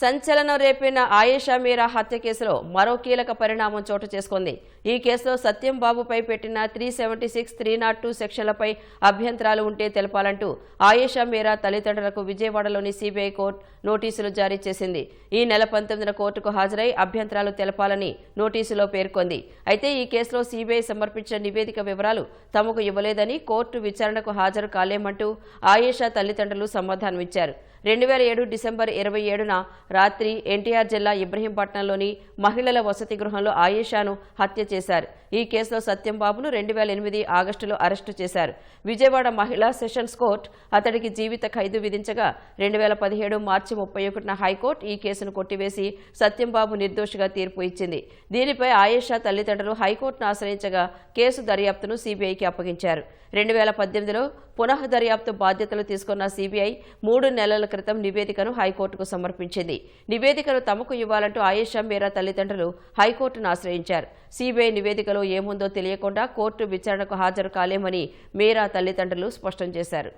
సంచలనం రేపిన ఆయేషా మీరా హత్య కేసులో మరో కీలక పరిణామం చోటు చేసుకుంది. ఈ కేసులో సత్యం బాబుపై పెట్టిన three seventy six three nought two సెక్షన్లపై అభ్యంతరాలు ఉంటే తెలపాలంటూ ఆయేషా మీరా తల్లిదండ్రులకు విజయవాడలోని సిబిఐ కోర్టు నోటీసులు జారీ చేసింది. ఈ నెల పంతొమ్మిదిన కోర్టుకు హాజరై అభ్యంతరాలు తెలపాలని నోటీసులో పేర్కొంది. అయితే ఈ కేసులో సిబిఐ సమర్పించిన నివేదిక వివరాలు తమకు ఇవ్వలేదని కోర్టు విచారణకు హాజరు కాలేమంటూ ఆయేషా తల్లిదండ్రులు సమాధానమిచ్చారు. రెండు వేల ఏడు డిసెంబర్ ఇరవై ఏడున రాత్రి ఎన్టీఆర్ జిల్లా ఇబ్రహీంపట్నంలోని మహిళల వసతి గృహంలో ఆయేషాను హత్య చేశారు. ఈ కేసులో సత్యంబాబును రెండు వేల ఎనిమిది ఆగస్టులో అరెస్టు చేశారు. విజయవాడ మహిళా సెషన్స్ కోర్టు అతడికి జీవిత ఖైదు విధించగా రెండు వేల పదిహేడు మార్చి ముప్పై ఒకటిన హైకోర్టు ఈ కేసును కొట్టివేసి సత్యంబాబు నిర్దోషిగా తీర్పు ఇచ్చింది. దీనిపై ఆయేషా తల్లిదండ్రులు హైకోర్టును ఆశ్రయించగా కేసు దర్యాప్తును సీబీఐకి అప్పగించారు. రెండు వేల పద్దెనిమిదిలో పునః దర్యాప్తు బాధ్యతలు తీసుకున్న సీబీఐ మూడు నెలల క్రితం నివేదికను హైకోర్టుకు సమర్పించింది. నివేదికను తమకు ఇవ్వాలంటూ ఆయేషా మీరా తల్లిదండ్రులు హైకోర్టును ఆశ్రయించారు. సిబిఐ నివేదికలో ఏముందో తెలియకుండా కోర్టు విచారణకు హాజరు కాలేమని మేరా తల్లిదండ్రులు స్పష్టం చేశారు.